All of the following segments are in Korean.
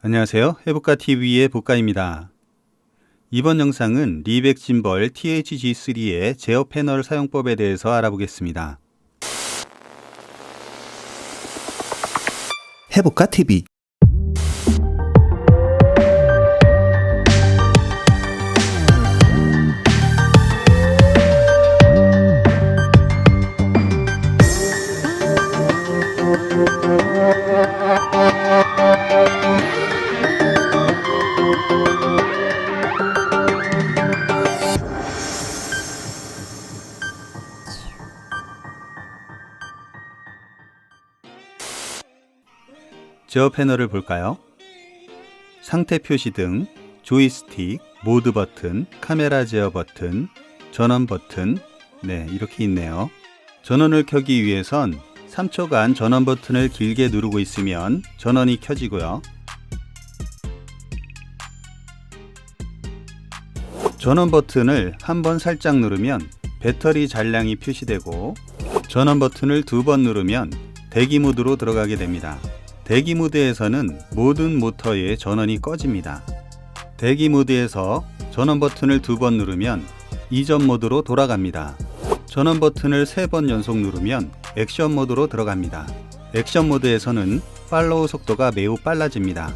안녕하세요. 해북가 TV의 복가입니다. 이번 영상은 리백 짐벌 THG3의 제어 패널 사용법에 대해서 알아보겠습니다. 해볼까 TV 제어 패널을 볼까요? 상태 표시 등, 조이스틱, 모드 버튼, 카메라 제어 버튼, 전원 버튼, 네, 이렇게 있네요. 전원을 켜기 위해선 3초간 전원 버튼을 길게 누르고 있으면 전원이 켜지고요. 전원 버튼을 한 번 살짝 누르면 배터리 잔량이 표시되고 전원 버튼을 두 번 누르면 대기 모드로 들어가게 됩니다. 대기 모드에서는 모든 모터의 전원이 꺼집니다. 대기 모드에서 전원 버튼을 두 번 누르면 이전 모드로 돌아갑니다. 전원 버튼을 세 번 연속 누르면 액션 모드로 들어갑니다. 액션 모드에서는 팔로우 속도가 매우 빨라집니다.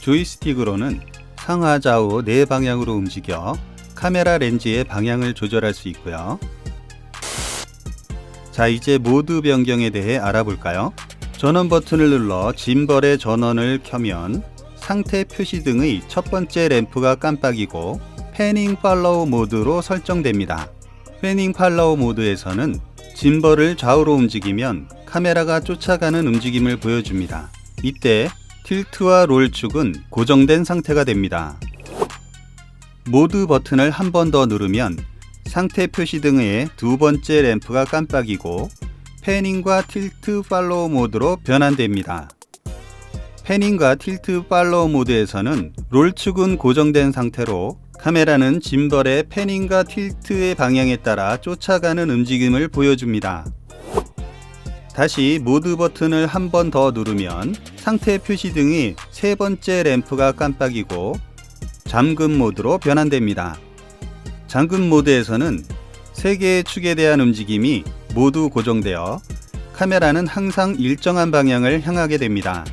조이스틱으로는 상하 좌우 네 방향으로 움직여 카메라 렌즈의 방향을 조절할 수 있고요. 자, 이제 모드 변경에 대해 알아볼까요? 전원 버튼을 눌러 짐벌의 전원을 켜면 상태 표시 등의 첫 번째 램프가 깜빡이고 패닝 팔로우 모드로 설정됩니다. 패닝 팔로우 모드에서는 짐벌을 좌우로 움직이면 카메라가 쫓아가는 움직임을 보여줍니다. 이때 틸트와 롤 축은 고정된 상태가 됩니다. 모드 버튼을 한 번 더 누르면 상태 표시 등의 두 번째 램프가 깜빡이고 패닝과 틸트 팔로우 모드로 변환됩니다. 패닝과 틸트 팔로우 모드에서는 롤축은 고정된 상태로 카메라는 짐벌의 패닝과 틸트의 방향에 따라 쫓아가는 움직임을 보여줍니다. 다시 모드 버튼을 한 번 더 누르면 상태 표시 등이 세 번째 램프가 깜빡이고 잠금 모드로 변환됩니다. 잠금 모드에서는 세 개의 축에 대한 움직임이 모두 고정되어 카메라는 항상 일정한 방향을 향하게 됩니다.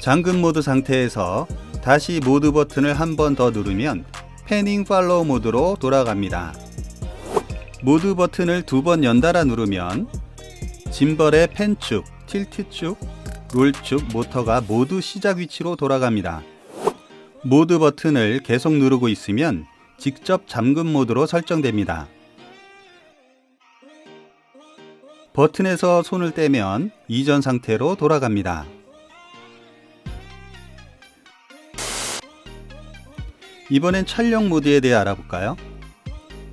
잠금 모드 상태에서 다시 모드 버튼을 한 번 더 누르면 패닝 팔로우 모드로 돌아갑니다. 모드 버튼을 두 번 연달아 누르면 짐벌의 펜축, 틸트축, 롤축, 모터가 모두 시작 위치로 돌아갑니다. 모드 버튼을 계속 누르고 있으면 직접 잠금 모드로 설정됩니다. 버튼에서 손을 떼면 이전 상태로 돌아갑니다. 이번엔 촬영 모드에 대해 알아볼까요?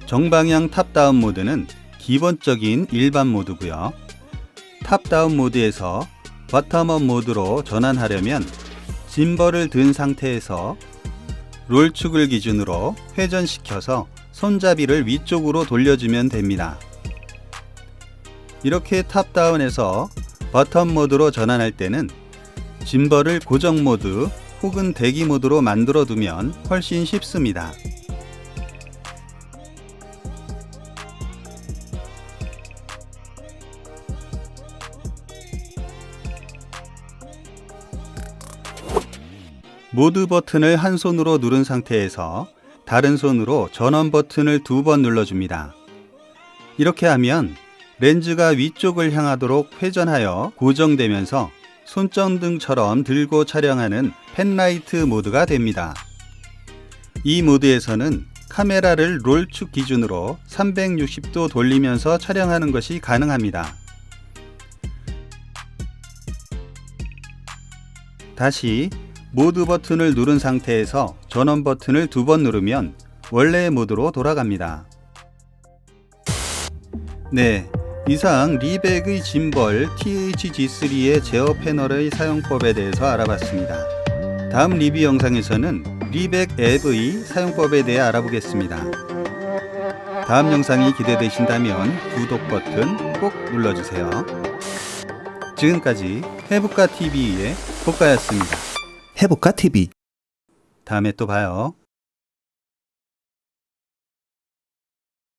정방향 탑다운 모드는 기본적인 일반 모드고요. 탑다운 모드에서 버텀업 모드로 전환하려면 짐벌을 든 상태에서 롤축을 기준으로 회전시켜서 손잡이를 위쪽으로 돌려주면 됩니다. 이렇게 탑다운에서 버텀 모드로 전환할 때는 짐벌을 고정 모드 혹은 대기 모드로 만들어 두면 훨씬 쉽습니다. 모드 버튼을 한 손으로 누른 상태에서 다른 손으로 전원 버튼을 두 번 눌러줍니다. 이렇게 하면 렌즈가 위쪽을 향하도록 회전하여 고정되면서 손전등처럼 들고 촬영하는 펜라이트 모드가 됩니다. 이 모드에서는 카메라를 롤축 기준으로 360도 돌리면서 촬영하는 것이 가능합니다. 다시 모드 버튼을 누른 상태에서 전원 버튼을 두 번 누르면 원래의 모드로 돌아갑니다. 네, 이상 리백의 짐벌 THG3의 제어 패널의 사용법에 대해서 알아봤습니다. 다음 리뷰 영상에서는 리백 앱의 사용법에 대해 알아보겠습니다. 다음 영상이 기대되신다면 구독 버튼 꼭 눌러주세요. 지금까지 해북가 TV의 작곡가였습니다. 해볼까 TV 다음에 또 봐요.